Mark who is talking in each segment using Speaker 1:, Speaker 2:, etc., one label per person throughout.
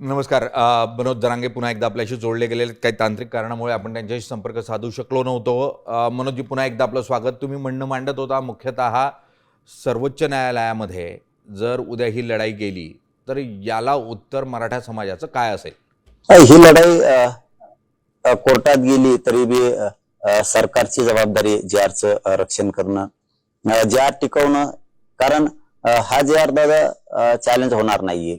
Speaker 1: नमस्कार. मनोज जरांगे पुन्हा एकदा आपल्याशी जोडले गेलेले काही तांत्रिक कारणामुळे आपण त्यांच्याशी संपर्क साधू शकलो नव्हतो. अ, मनोजजी पुन्हा एकदा आपलं स्वागत. तुम्ही म्हणणं मांडत होता मुख्यतः सर्वोच्च न्यायालयामध्ये जर उद्या ही लढाई गेली तर याला उत्तर मराठा समाजाचं काय असेल?
Speaker 2: ही लढाई कोर्टात गेली तरी बी सरकारची जबाबदारी जे आरचं रक्षण करणं जे आर टिकवणं कारण हा जे आर दादा चॅलेंज होणार नाहीये.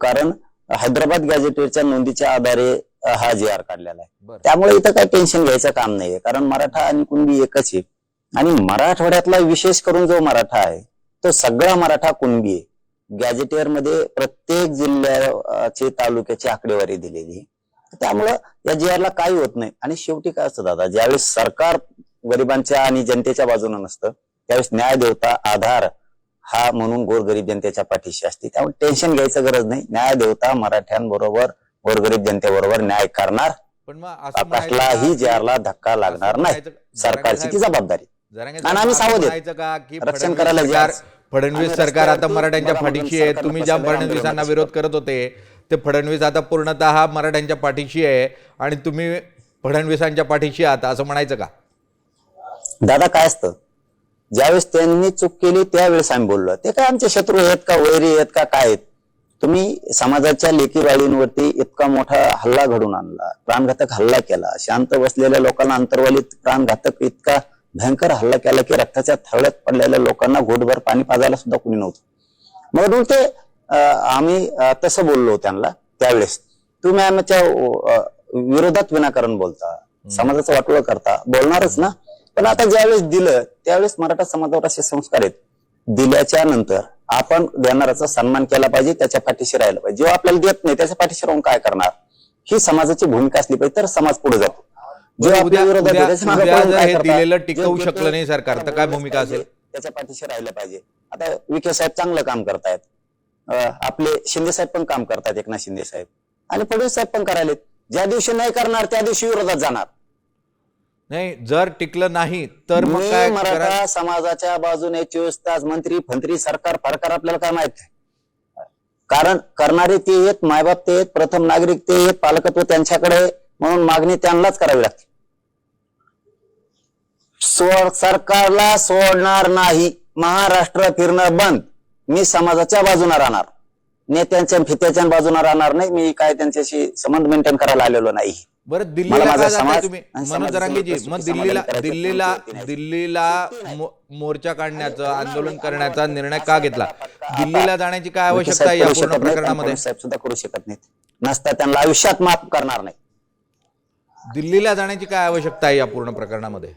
Speaker 2: कारण हैदराबाद गॅजेटेडच्या नोंदीच्या आधारे हा जे आर काढलेला आहे. त्यामुळे इथं काही टेन्शन घ्यायचं काम नाहीये. कारण मराठा आणि कुणबी एकच आहे. आणि मराठवाड्यातला विशेष करून जो मराठा आहे तो सगळा मराठा कुणबी आहे. गॅजेटियरमध्ये प्रत्येक जिल्ह्याचे तालुक्याची आकडेवारी दिलेली आहे. त्यामुळं या जी ला काही होत नाही. आणि शेवटी काय असतं दादा ज्यावेळेस सरकार गरिबांच्या आणि जनतेच्या बाजूने नसतं त्यावेळेस न्याय देवता आधार हा म्हणून गोरगरीब जनतेच्या पाठीशी असते. त्यामुळे टेन्शन घ्यायचं गरज नाही. न्याय देवता मराठ्यांबरोबर गोरगरीब जनतेबरोबर न्याय करणार.
Speaker 1: पण मग
Speaker 2: कसलाही
Speaker 1: का
Speaker 2: जे आरला धक्का लागणार नाही. सरकारची ती जबाबदारी. आणि आम्ही सावध रक्षण
Speaker 1: फडणवीस
Speaker 2: करायला.
Speaker 1: फडणवीस सरकार आता मराठ्यांच्या पाठीशी आहे. तुम्ही ज्या फडणवीसांना विरोध करत होते ते फडणवीस आता पूर्णतः मराठ्यांच्या पाठीशी आहे. आणि तुम्ही फडणवीसांच्या पाठीशी आहात असं म्हणायचं का?
Speaker 2: दादा काय असतं? ज्यावेळेस त्यांनी चूक केली त्यावेळेस आम्ही बोललो. ते काय आमचे शत्रू आहेत का वैरी आहेत का काय आहेत? तुम्ही समाजाच्या लेखी बाळींवरती इतका मोठा हल्ला घडून आणला प्राणघातक हल्ला केला शांत बसलेल्या लोकांना अंतर्वालीत प्राणघातक इतका भयंकर हल्ला केला की रक्ताच्या थळ्यात पडलेल्या लोकांना घोटभर पाणी पाजायला सुद्धा कुणी नव्हतं. म्हणून ते आम्ही तसं बोललो त्यांना त्यावेळेस. तुम्ही आमच्या विरोधात विनाकारण बोलता समाजाचं वाटोळ करता बोलणारच ना? पण आता ज्यावेळेस दिलं त्यावेळेस मराठा समाजावर असे संस्कार आहेत. दिल्याच्या नंतर आपण देणाऱ्याचा सन्मान केला पाहिजे त्याच्या पाठीशी राहिलं पाहिजे. जेव्हा आपल्याला देत नाही त्याच्या पाठीशी राहून काय करणार? ही समाजाची भूमिका असली पाहिजे तर समाज पुढे जातो?
Speaker 1: दिलेलं
Speaker 2: जे
Speaker 1: टिकवू शकलं नाही सरकार, तर काय भूमिका असेल?
Speaker 2: त्याच्या पाठीशी राहिलं पाहिजे. आता विखे साहेब चांगलं काम करतायत. आपले शिंदे साहेब पण काम करतायत एकनाथ शिंदे साहेब. आणि फडणवीस साहेब पण करायलेत. ज्या दिवशी नाही करणार त्या दिवशी विरोधात जाणार.
Speaker 1: नाही जर टिकलं नाही तर मग
Speaker 2: मी
Speaker 1: काय करा
Speaker 2: मराठा समाजाच्या बाजूने चोवीस तास मंत्री फंत्री सरकार फरकार आपल्याला काय माहीत? आहे कारण करणारे ते आहेत मायबाप ते आहेत प्रथम नागरिक ते आहेत पालकत्व त्यांच्याकडे आहे, म्हणून मागणी त्यांनाच करावी लागते. सरकारला सोडणार नाही महाराष्ट्र फिरणं बंद. मी समाजाच्या बाजूने राहणार. नेत्यांच्या फित्याच्या बाजूने राहणार नाही मी काय त्यांच्याशी संबंध मेंटेन करायला आलेलो नाही.
Speaker 1: बरं दिल्लीला का जाताय
Speaker 2: समाज
Speaker 1: तुम्ही? मनोज जरांगेजी मग दिल्लीला दिल्लीला. दिल्लीला मोर्चा काढण्याचं आंदोलन करण्याचा निर्णय का घेतला? दिल्लीला जाण्याची काय आवश्यकता आहे या पूर्ण प्रकरणामध्ये?
Speaker 2: साहेब सुद्धा करू शकत नाहीत. नसता त्यांना आयुष्यात माफ करणार नाही.
Speaker 1: दिल्लीला जाण्याची काय आवश्यकता आहे या पूर्ण प्रकरणामध्ये?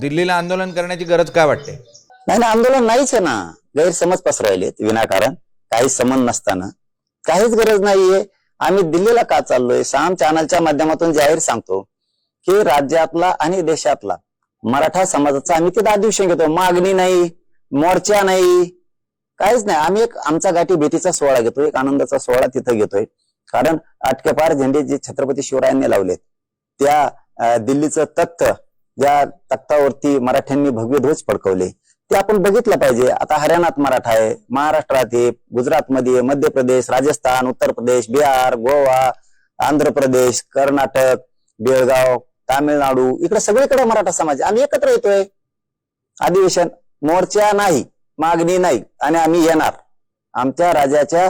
Speaker 1: दिल्लीला आंदोलन करण्याची गरज काय वाटते?
Speaker 2: नाही ना आंदोलन नाहीच आहे ना. गैरसमज पसरवलेत विनाकारण. काही संबंध नसताना. काहीच गरज नाहीये. आम्ही दिल्लीला का चाललोय? साम चॅनलच्या माध्यमातून जाहीर सांगतो की राज्यातला आणि देशातला मराठा समाजाचा आम्ही ते अधिवेशन घेतो? मागणी नाही मोर्चा नाही काहीच नाही. आम्ही एक आमचा गाठी भीतीचा सोहळा घेतोय एक आनंदाचा सोहळा तिथं घेतोय. कारण अटकेपार झेंडे जे छत्रपती शिवरायांनी लावलेत त्या दिल्लीचं तख्त ज्या तख्तावरती मराठ्यांनी भव्य ध्वज फडकवले. ते आपण बघितलं पाहिजे. आता हरियाणात मराठा आहे महाराष्ट्रात आहे गुजरातमध्ये मध्य प्रदेश राजस्थान उत्तर प्रदेश बिहार गोवा आंध्र प्रदेश कर्नाटक बेळगाव तामिळनाडू इकडे सगळीकडे मराठा समाज आम्ही एकत्र येतोय. अधिवेशन मोर्चा नाही मागणी नाही आणि आम्ही येणार. आमच्या राजाच्या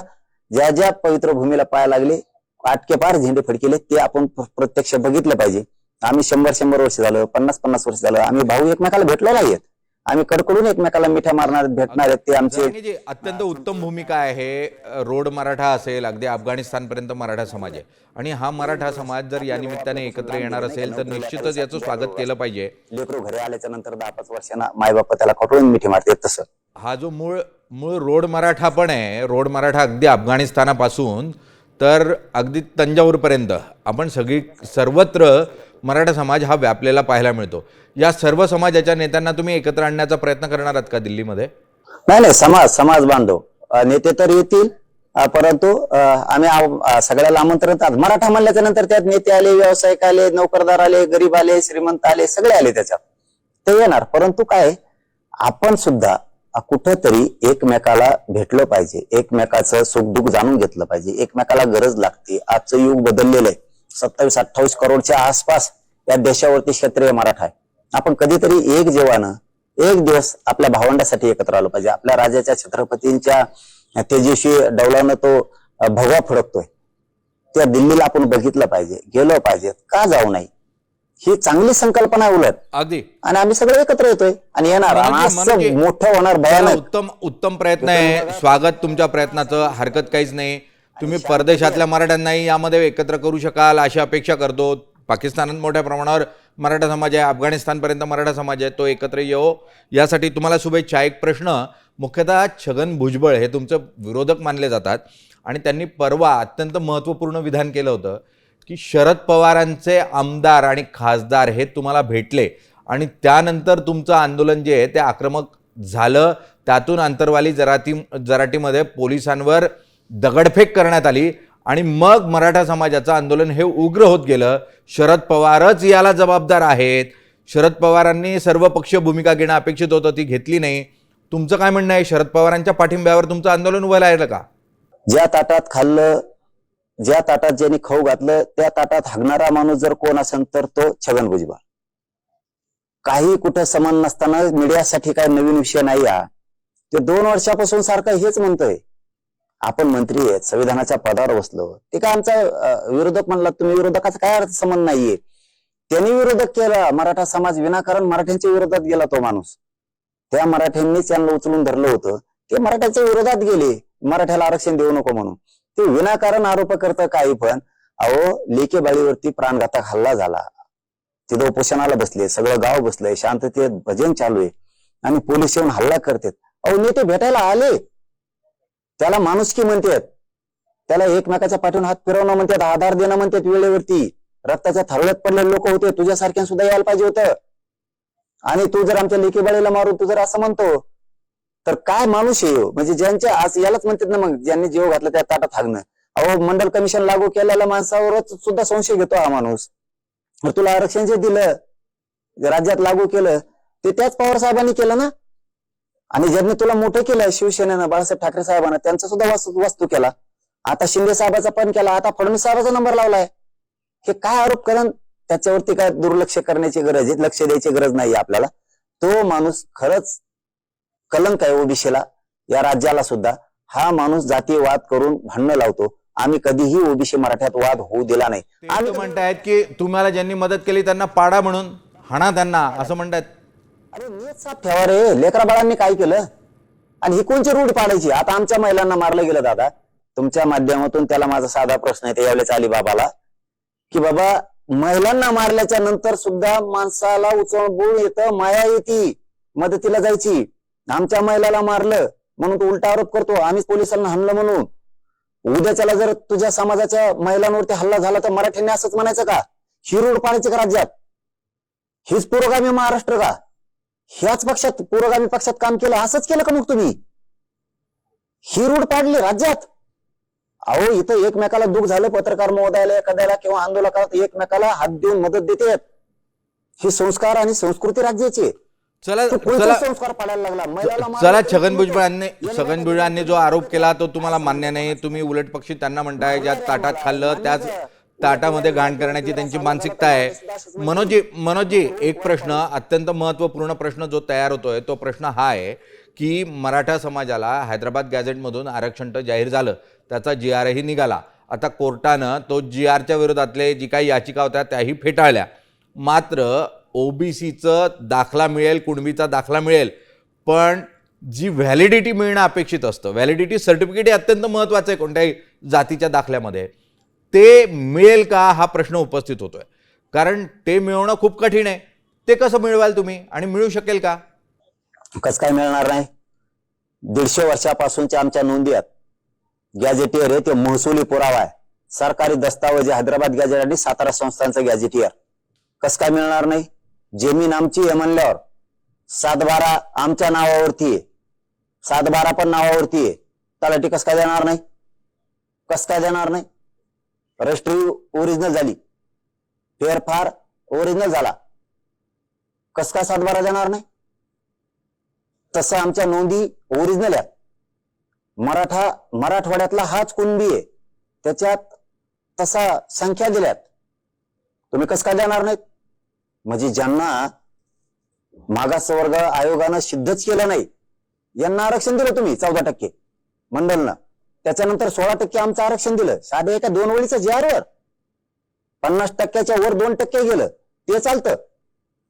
Speaker 2: ज्या ज्या पवित्र भूमीला पाय लागले आटकेपार झेंडे फडकेले ते आपण प्रत्यक्ष बघितलं पाहिजे. आम्ही शंभर शंभर वर्ष झालं पन्नास पन्नास वर्ष झालं आम्ही भाऊ एकमेकाला भेटलो नाहीयेत. आम्ही कडकडून एकमेकाला मिठ्या मारणार भेटणार आहेत ते आमचे.
Speaker 1: अत्यंत उत्तम भूमिका आहे रोड मराठा असेल अगदी अफगाणिस्तान पर्यंत मराठा समाज आहे. आणि हा मराठा समाज जर या निमित्ताने एकत्र येणार असेल तर निश्चितच याचं स्वागत केलं पाहिजे.
Speaker 2: लेकरू घरी आल्याच्यानंतर दहा पाच वर्षांना माय बाप त्याला खटळून मिठी मारतात तसं.
Speaker 1: हा जो मूळ मूळ रोड मराठा पण आहे रोड मराठा अगदी अफगाणिस्तानापासून तर अगदी तंजावरपर्यंत आपण सगळी सर्वत्र मराठा समाज हा व्यापलेला पाहायला मिळतो. या सर्व समाजाच्या नेत्यांना तुम्ही एकत्र आणण्याचा प्रयत्न करणार आहात का दिल्लीमध्ये?
Speaker 2: नाही नाही समाज समाज बांधव. नेते तर येतील परंतु आम्ही सगळ्याला आमंत्रण मराठा म्हणल्याच्या नंतर त्यात नेते आले व्यावसायिक आले नोकरदार आले गरीब आले श्रीमंत आले सगळे आले त्याच्यात. ते येणार परंतु काय? आपण सुद्धा कुठंतरी एकमेकाला भेटलं पाहिजे. एकमेकाचं सुखदुःख जाणून घेतलं पाहिजे. एकमेकाला गरज लागते. आजचं युग बदललेलं आहे. सत्तावीस अठ्ठावीस करोडच्या आसपास या देशावरती क्षेत्रीय मराठा आहे. आपण कधीतरी एक जेवानं एक दिवस आपल्या भावंडासाठी एकत्र आलो पाहिजे. आपल्या राजाच्या छत्रपतींच्या तेजस्वी डौलानं तो भगवा फडकतोय. त्या दिल्लीला आपण बघितलं पाहिजे गेलो पाहिजे का जाऊ नाही? ही चांगली संकल्पना उलट.
Speaker 1: अगदी.
Speaker 2: आणि आम्ही सगळे एकत्र येतोय. आणि येणार. असं मोठं होणार भयानक.
Speaker 1: उत्तम उत्तम प्रयत्न आहे. स्वागत तुमच्या प्रयत्नाचं. हरकत काहीच नाही. तुम्ही परदेशातल्या मराठ्यांनाही यामध्ये एकत्र करू शकाल अशी अपेक्षा करतो. पाकिस्तानात मोठ्या प्रमाणावर मराठा समाज आहे अफगाणिस्तानपर्यंत मराठा समाज आहे तो एकत्र येऊ यासाठी तुम्हाला शुभेच्छा. एक प्रश्न मुख्यतः छगन भुजबळ हे तुमचं विरोधक मानले जातात आणि त्यांनी परवा अत्यंत महत्त्वपूर्ण विधान केलं होतं की शरद पवारांचे आमदार आणि खासदार हे तुम्हाला भेटले आणि त्यानंतर तुमचं आंदोलन जे आहे ते आक्रमक झालं. त्यातून आंतरवाली जराती जराटीमध्ये पोलिसांवर दगडफेक करण्यात आली. आणि मग मराठा समाजाचं आंदोलन हे उग्र होत गेलं. शरद पवारच याला जबाबदार आहेत. शरद पवारांनी सर्वपक्षीय भूमिका घेणं अपेक्षित होतं ती घेतली नाही. तुमचं काय म्हणणं आहे? शरद पवारांच्या पाठिंब्यावर तुमचं आंदोलन उभं राहिलं का?
Speaker 2: ज्या ताटात खाल्लं ज्या ताटात ज्यांनी खाऊ घातलं त्या ताटात हागणारा माणूस जर कोण असेल तर तो छगन भुजबळ. काही कुठं समान नसताना मीडियासाठी काय नवीन विषय नाही हा. ते दोन वर्षापासून सारखं हेच म्हणतोय. आपण मंत्री आहेत संविधानाच्या पदावर बसलो. ते काय आमचा विरोधक म्हणला तुम्ही विरोधकाचा काय अर्थ संबंध नाहीये? त्यांनी विरोधक केला. मराठा समाज विनाकारण मराठ्यांच्या विरोधात गेला तो माणूस. त्या मराठ्यांनीच त्यांना उचलून धरलं होतं. ते मराठ्याच्या विरोधात गेले. मराठ्याला आरक्षण देऊ नको म्हणून. ते विनाकारण आरोप करतं काही पण. अहो लेके बाळीवरती प्राणघातक हल्ला झाला. तिथं उपोषणाला बसले. सगळं गाव बसलंय. शांततेत भजन चालू आहे. आणि पोलीस येऊन हल्ला करतात. अहो नेते भेटायला आले. त्याला माणुसकी म्हणतात. त्याला एकमेकाच्या पाठवून हात फिरवणं म्हणतात आधार देणं म्हणतात वेळेवरती. रक्ताच्या थरव्यात पडलेले लोक होते तुझ्यासारख्या सुद्धा यायला पाहिजे होतं. आणि तू जर आमच्या लेखीबाळीला मारून तू जर असं म्हणतो तर काय माणूस आहे म्हणजे ज्यांच्या आज यालाच म्हणतात ना मग ज्यांनी जीव घातला त्या ताटात हागणं. अहो मंडल कमिशन लागू केलेल्या माणसावरच सुद्धा संशय घेतो हा माणूस. तुला आरक्षण जे दिलं राज्यात लागू केलं ते त्याच पवार साहेबांनी केलं ना? आणि ज्यांनी तुला मोठं केलं शिवसेनेनं बाळासाहेब ठाकरे साहेबांना त्यांचा सुद्धा वस्तू वस्तू केला. आता शिंदे साहेबाचा पण केला आता फडणवीस साहेबाचा नंबर लावलाय. हे काय आरोप करण? त्याच्यावरती काय दुर्लक्ष करण्याची गरज आहे? लक्ष द्यायची गरज नाही आपल्याला. तो माणूस खरंच कलंक आहे ओबीसीला या राज्याला सुद्धा. हा माणूस जातीयवाद करून भांडणं लावतो. आम्ही कधीही ओबीसी मराठ्यात वाद होऊ दिला नाही. आम्ही
Speaker 1: म्हणतायत की तुम्हाला ज्यांनी मदत केली त्यांना पाडा म्हणून. हाणा त्यांना असं म्हणतायत.
Speaker 2: अरे नीच साफ ठेवा रे. लेकरा बाळांनी काय केलं? आणि ही कोणची रूढ पाडायची? आता आमच्या महिलांना मारलं गेलं दादा. तुमच्या माध्यमातून त्याला माझा साधा प्रश्न आहे यावेळेस अलिबाबाला की बाबा महिलांना मारल्याच्या नंतर सुद्धा माणसाला उचलून येतं माया येते मदतीला जायची. आमच्या महिलाला मारलं म्हणून तो उलटा आरोप करतो. आम्हीच पोलिसांना हाणलं म्हणून. उद्याच्याला जर तुझ्या समाजाच्या महिलांवरती हल्ला झाला तर मराठ्यांनी असंच म्हणायचं का? ही रूढ पाडायची का राज्यात? हीच पुरोगामी महाराष्ट्र का? ह्याच पक्षात पुरोगामी पक्षात काम केलं असंच केलं का मग तुम्ही? ही रूढ पाडली राज्यात. अहो इथं एकमेकाला दुःख झालं पत्रकार महोदयाला एखाद्याला किंवा आंदोलकाला एकमेकाला हात देऊन मदत देतात. ही संस्कार आणि संस्कृती राज्याची.
Speaker 1: चला चला.
Speaker 2: संस्कार पाडायला लागला? महिलाला मारलं
Speaker 1: चला छगन भुजबळांनी? छगन भुजबळांनी जो आरोप केला तो तुम्हाला मान्य नाही. तुम्ही उलट पक्षी त्यांना म्हणताय ज्या ताटात खाल्लं त्याच ताटामध्ये घाण करण्याची त्यांची मानसिकता आहे. मनोजी मनोजी एक प्रश्न अत्यंत महत्त्वपूर्ण प्रश्न जो तयार होतोय तो प्रश्न हा आहे की मराठा समाजाला हैदराबाद गॅझेटमधून आरक्षण तर जाहीर झालं त्याचा जी आरही निघाला. आता कोर्टानं तो जी आरच्या विरोधातले जी काही याचिका होत्या त्याही फेटाळल्या. मात्र ओबीसीचं दाखला मिळेल कुणबीचा दाखला मिळेल पण जी व्हॅलिडिटी मिळणं अपेक्षित असतं व्हॅलिडिटी सर्टिफिकेट हे अत्यंत महत्त्वाचं आहे कोणत्याही जातीच्या दाखल्यामध्ये. ते मिळेल का हा प्रश्न उपस्थित होतोय? कारण ते मिळवणं खूप कठीण आहे. ते कसं मिळवाल तुम्ही? आणि मिळू शकेल का?
Speaker 2: कसं काय मिळणार नाही? दीडशे वर्षापासूनच्या आमच्या नोंदी आहेत. गॅजेटियर आहे ते महसुली पुरावा आहे. सरकारी दस्तावेज आहे, हैदराबाद गॅजेट आणि सातारा संस्थांचं गॅजेटियर कसं काय मिळणार नाही? जमीन आमची आहे म्हणल्यावर. सातबारा आमच्या नावावरती आहे. सातबारा पण नावावरती आहे. तलाठी कसं काय देणार नाही? कसं काय देणार नाही? रजिस्ट्री ओरिजिनल झाली. फेरफार ओरिजिनल झाला. कस काय सातबारा जाणार नाही? तसं आमच्या नोंदी ओरिजिनल आहेत. मराठा मराठवाड्यातला हाच कुणबी आहे त्याच्यात तसा संख्या दिल्यात. तुम्ही कसं काय देणार नाहीत? म्हणजे ज्यांना मागासवर्ग आयोगानं सिद्धच केलं नाही यांना आरक्षण दिलं तुम्ही चौदा टक्के. मंडलनं. त्याच्यानंतर सोळा टक्के आमचं आरक्षण दिलं. साधे एका दोन वळीचं जे वर पन्नास टक्क्याच्या वर दोन टक्के गेलं. ते चालतं.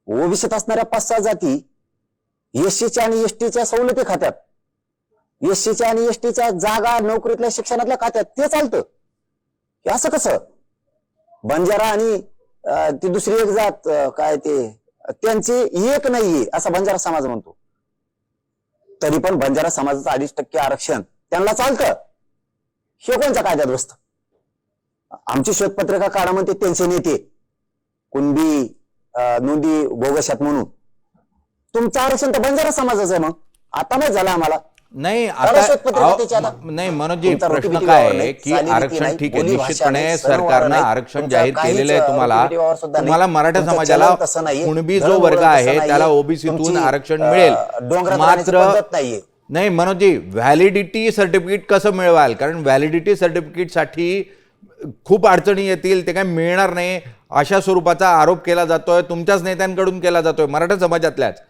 Speaker 2: ओबीसीत असणाऱ्या पाच सहा जाती एससीच्या आणि एसटीच्या सवलती खात्यात. एससीच्या आणि एसटीच्या जागा नोकरीतल्या शिक्षणातल्या खात्यात. ते चालतं. हे असं कसं? बंजारा आणि ती दुसरी एक जात काय ते त्यांची एक नाहीये असा बंजारा समाज म्हणतो. तरी पण बंजारा समाजाचं अडीच टक्के आरक्षण त्यांना चालतं. हे कोणत्या कायद्यात बसतं? आमची शोधपत्रिका काढा म्हणते त्यांचे नेते कुणबी नोंदी बोगशात म्हणून. तुमचं आरक्षण तर बंजारा समाजाचं आहे मग. आता माहीत झालं आम्हाला.
Speaker 1: नाही आता नाही मनोजी प्रश्न काय आहे
Speaker 2: नाही,
Speaker 1: की आरक्षण
Speaker 2: नाही,
Speaker 1: ठीक आहे निश्चितपणे
Speaker 2: नाही,
Speaker 1: सरकारनं
Speaker 2: नाही,
Speaker 1: आरक्षण जाहीर केलेलं आहे तुम्हाला.
Speaker 2: नाही.
Speaker 1: तुम्हाला मराठा समाजाला कुणबी जो वर्ग आहे त्याला ओबीसीतून आरक्षण मिळेल. मात्र नाही मनोजी व्हॅलिडिटी सर्टिफिकेट कसं मिळवाल? कारण व्हॅलिडिटी सर्टिफिकेटसाठी खूप अडचणी येतील ते काय मिळणार नाही. अशा स्वरूपाचा आरोप केला जातोय तुमच्याच नेत्यांकडून केला जातोय मराठा समाजातल्याच.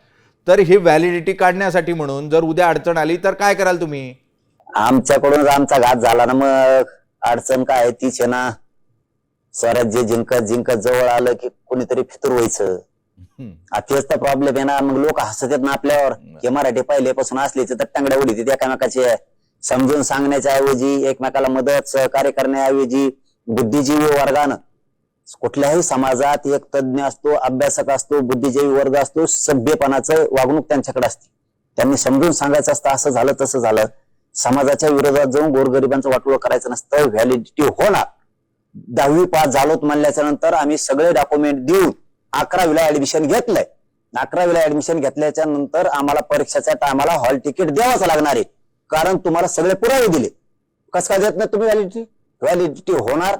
Speaker 1: तर ही व्हॅलिडिटी काढण्यासाठी म्हणून जर उद्या अडचण आली तर काय कराल तुम्ही?
Speaker 2: आमच्याकडून आमचा घात झाला ना मग अडचण काय आहे तीच आहे ना. स्वराज्य जिंकत जिंकत जवळ आलं की कुणीतरी फितूर व्हायचं. तेच तर प्रॉब्लेम आहे ना. मग लोक हसत आहेत ना आपल्यावर. की मराठी पहिल्यापासून असले तर टांगड्या उडीत एकामेकाचे. समजून सांगण्याच्या ऐवजी एकमेकाला मदत सहकार्य करण्याऐवजी बुद्धिजीवी वर्गानं. कुठल्याही समाजात एक तज्ज्ञ असतो अभ्यासक असतो बुद्धिजीवी वर्ग असतो सभ्यपणाचं वागणूक त्यांच्याकडे असते. त्यांनी समजून सांगायचं असतं असं झालं तसं झालं. समाजाच्या विरोधात जाऊन गोरगरिबांचं वाटोळं करायचं नसतं. व्हॅलिडिटी होणार. दहावी पास झालोत म्हणल्याच्या नंतर आम्ही सगळे डॉक्युमेंट देऊन अकरावीला ऍडमिशन घेतलंय. अकरावीला ऍडमिशन घेतल्याच्या नंतर आम्हाला परीक्षेच्या टायमाला हॉल तिकीट द्यावंच लागणार आहे. कारण तुम्हाला सगळे पुरावे दिले. कसं काय देत नाही तुम्ही व्हॅलिडिटी व्हॅलिडिटी होणार.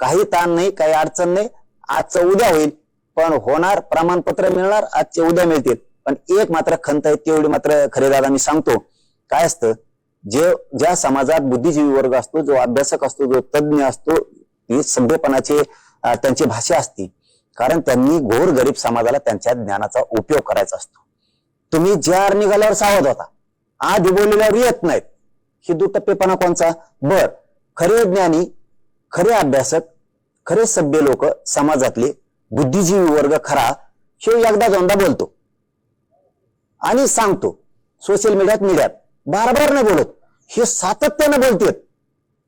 Speaker 2: काही ताण नाही काही अडचण नाही. आजचं उद्या होईल. पण होणार प्रमाणपत्र मिळणार आजचे उद्या मिळतील. पण एक मात्र खंत आहे तेवढी मात्र खरेदादा मी सांगतो. काय असतं? जे ज्या समाजात बुद्धिजीवी वर्ग असतो जो अभ्यासक असतो जो तज्ज्ञ असतो ही सभ्यपणाची त्यांची भाषा असते. कारण त्यांनी घोर गरीब समाजाला त्यांच्या ज्ञानाचा उपयोग करायचा असतो. तुम्ही ज्या निघाल्यावर सावध होता आधी बोललेल्यावर येत नाहीत. ही दुटप्पेपणा कोणचा? बर खरे ज्ञानी खरे अभ्यासक खरे सभ्य लोक समाजातले बुद्धिजीवी वर्ग खरा हे एकदा दोनदा बोलतो. आणि सांगतो सोशल मीडियात मीडियात बार बार नाही बोलत. हे सातत्यानं बोलतेत.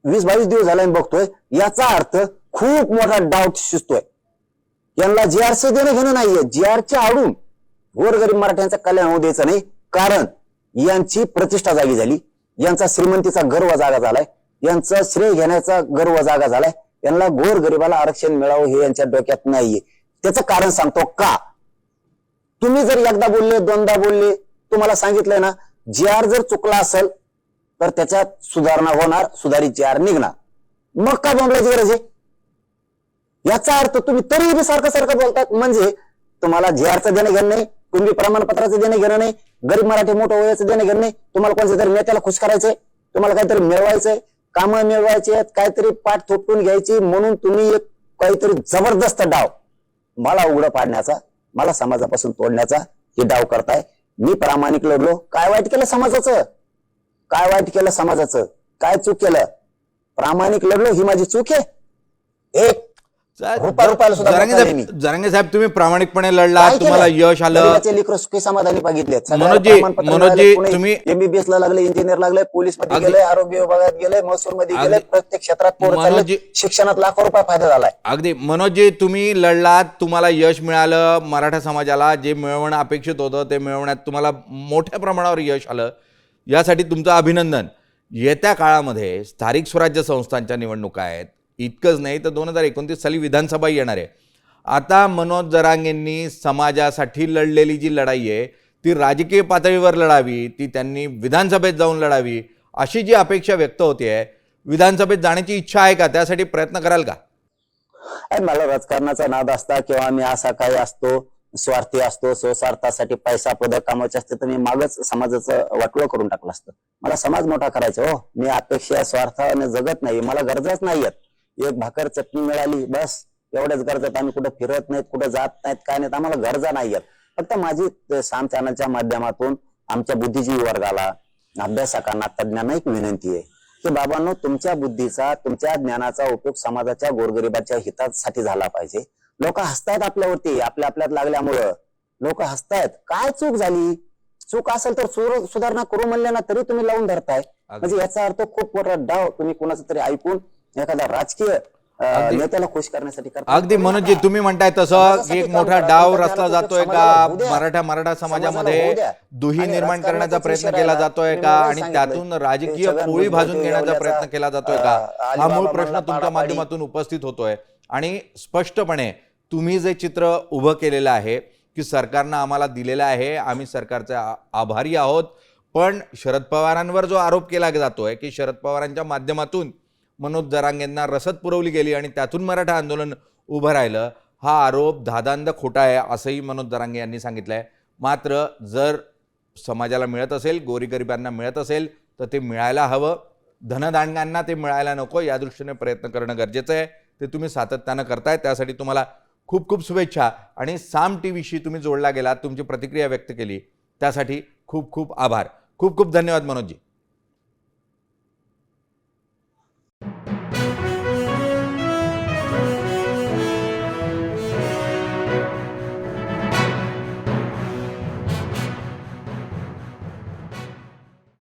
Speaker 2: वीस बावीस दिवस झाला मी बघतोय याचा अर्थ खूप मोठा डाऊट शिजतोय. यांना जी आरचं देणं घेणं नाहीये. जी आरच्या आडून गोरगरीब मराठ्यांचं कल्याण होऊ द्यायचं नाही. कारण यांची प्रतिष्ठा जागी झाली. यांचा श्रीमंतीचा गर्व जागा झालाय. यांचा श्रेय घेण्याचा गर्व जागा झालाय. यांना गोरगरिबाला आरक्षण मिळावं हे यांच्या डोक्यात नाहीये. त्याचं कारण सांगतो का? तुम्ही जर एकदा बोलले दोनदा बोलले तुम्हाला सांगितलंय ना जी आर जर चुकला असेल तर त्याच्यात सुधारणा होणार सुधारित जी आर निघणार. मग काय बोंबलायची गरज आहे? याचा अर्थ तुम्ही तरीही बी सारखं सारखं बोलतात म्हणजे तुम्हाला जे आरचं देणं घेणं नाही तुम्ही प्रमाणपत्राचं देणं घेणं नाही गरीब मराठी मोठं वयाचं देणं घेणं नाही तुम्हाला कोणत्या तरी नेत्याला खुश करायचंय तुम्हाला काहीतरी मिळवायचंय कामं मिळवायची आहेत काहीतरी पाठ थोपटून घ्यायची म्हणून तुम्ही एक काहीतरी जबरदस्त डाव. मला उघडं पाडण्याचा मला समाजापासून तोडण्याचा हे डाव करताय. मी प्रामाणिक लढलो. काय वाईट केलं समाजाचं? काय वाईट केलं समाजाचं? काय चूक केलं? प्रामाणिक लढलो ही माझी चूक आहे. एक रुपा सुद्धा
Speaker 1: जरांगे साहेब जरांगे साहेब तुम्ही प्रामाणिकपणे लढला तुम्हाला? यश आलं.
Speaker 2: लेकरं समाधानी बघितले
Speaker 1: मनोजी, मनोजी, तुम्ही-
Speaker 2: एमबीबीएस ला लागले इंजिनियर लागले
Speaker 1: पोलीसमध्ये
Speaker 2: गेले आरोग्य विभागात गेले महसूल मध्ये गेले प्रत्येक क्षेत्रात शिक्षणात लाखो रुपये फायदा झालाय.
Speaker 1: अगदी. मनोजी तुम्ही लढलात तुम्हाला यश मिळालं मराठा समाजाला जे मिळवणं अपेक्षित होतं ते मिळवण्यात तुम्हाला मोठ्या प्रमाणावर यश आलं. यासाठी तुमचं अभिनंदन. येत्या काळामध्ये स्थानिक स्वराज्य संस्थांच्या निवडणुका आहेत. इतकंच नाही तर दोन हजार एकोणतीस साली विधानसभा येणार आहे. आता मनोज जरांगेंनी समाजासाठी लढलेली जी लढाई आहे ती राजकीय पातळीवर लढावी ती त्यांनी विधानसभेत जाऊन लढावी अशी जी अपेक्षा व्यक्त होते आहे विधानसभेत जाण्याची इच्छा आहे का? त्यासाठी प्रयत्न कराल का?
Speaker 2: अरे मला राजकारणाचा नाद असता किंवा मी असा काही असतो स्वार्थी असतो स्वस्वार्थासाठी पैसा पदक कामाचे असते तर मी मागच समाजाचं वाटोळ करून टाकलं असतं. मला समाज मोठा करायचा हो. मी अपेक्षा स्वार्थाने जगत नाही मला गरजच नाहीयेत. एक भाकर चटणी मिळाली बस. एवढ्याच गरजात आम्ही कुठं फिरत नाहीत कुठं जात नाहीत काय नाहीत. आम्हाला गरजा नाहीयेत फक्त माझी साम चॅनलच्या माध्यमातून आमच्या बुद्धिजीवी वर्गाला अभ्यासकांना तज्ञांना एक विनंती आहे की बाबांनो तुमच्या बुद्धीचा तुमच्या ज्ञानाचा उपयोग समाजाच्या गोरगरिबाच्या हितासाठी झाला पाहिजे. लोक हसतायत आपल्यावरती आपल्या आपल्यात लागल्यामुळं. लोक हसतायत. काय चूक झाली? चूक असेल तर सुर- सुधारणा करू म्हणले ना तरी तुम्ही लावून धरताय. म्हणजे याचा अर्थ खूप मोठा डाव तुम्ही कोणाचा तरी ऐकून एखादा राजकीय अं. नेत्याला खुश करण्यासाठी करताय.
Speaker 1: अगदी मनोजी तुम्ही म्हणताय तसं की एक मोठा. डाव रचला जातोय का. मराठा मराठा समाजामध्ये. दुही निर्माण करण्याचा प्रयत्न केला. जातोय का आणि. त्यातून राजकीय पोळी भाजून घेण्याचा प्रयत्न केला जातोय का हा मूळ प्रश्न तुमच्या. माध्यमातून उपस्थित होतोय आणि स्पष्टपणे तुम्ही जे चित्र उभं केलेलं आहे की सरकारनं आम्हाला दिलेलं आहे आम्ही सरकारचे आ- आभारी आहोत पण शरद पवारांवर जो आरोप केला जातोय की शरद पवारांच्या माध्यमातून मनोज जरांगेंना रसद पुरवली गेली आणि त्यातून मराठा आंदोलन उभं राहिलं. हा आरोप धादांद खोटा आहे असंही मनोज दरांगे यांनी सांगितलं आहे मात्र जर समाजाला मिळत असेल गोरीगरिबांना मिळत असेल तर ते मिळायला हवं. धनदांडांना ते मिळायला नको या दृष्टीने प्रयत्न करणं गरजेचं आहे. ते तुम्ही सातत्यानं करताय त्यासाठी तुम्हाला खूप खूप शुभेच्छा. आणि साम टी व्हीशी तुम्ही जोडला गेलात तुमची प्रतिक्रिया व्यक्त केली त्यासाठी खूप खूप आभार. खूप खूप धन्यवाद मनोजजी.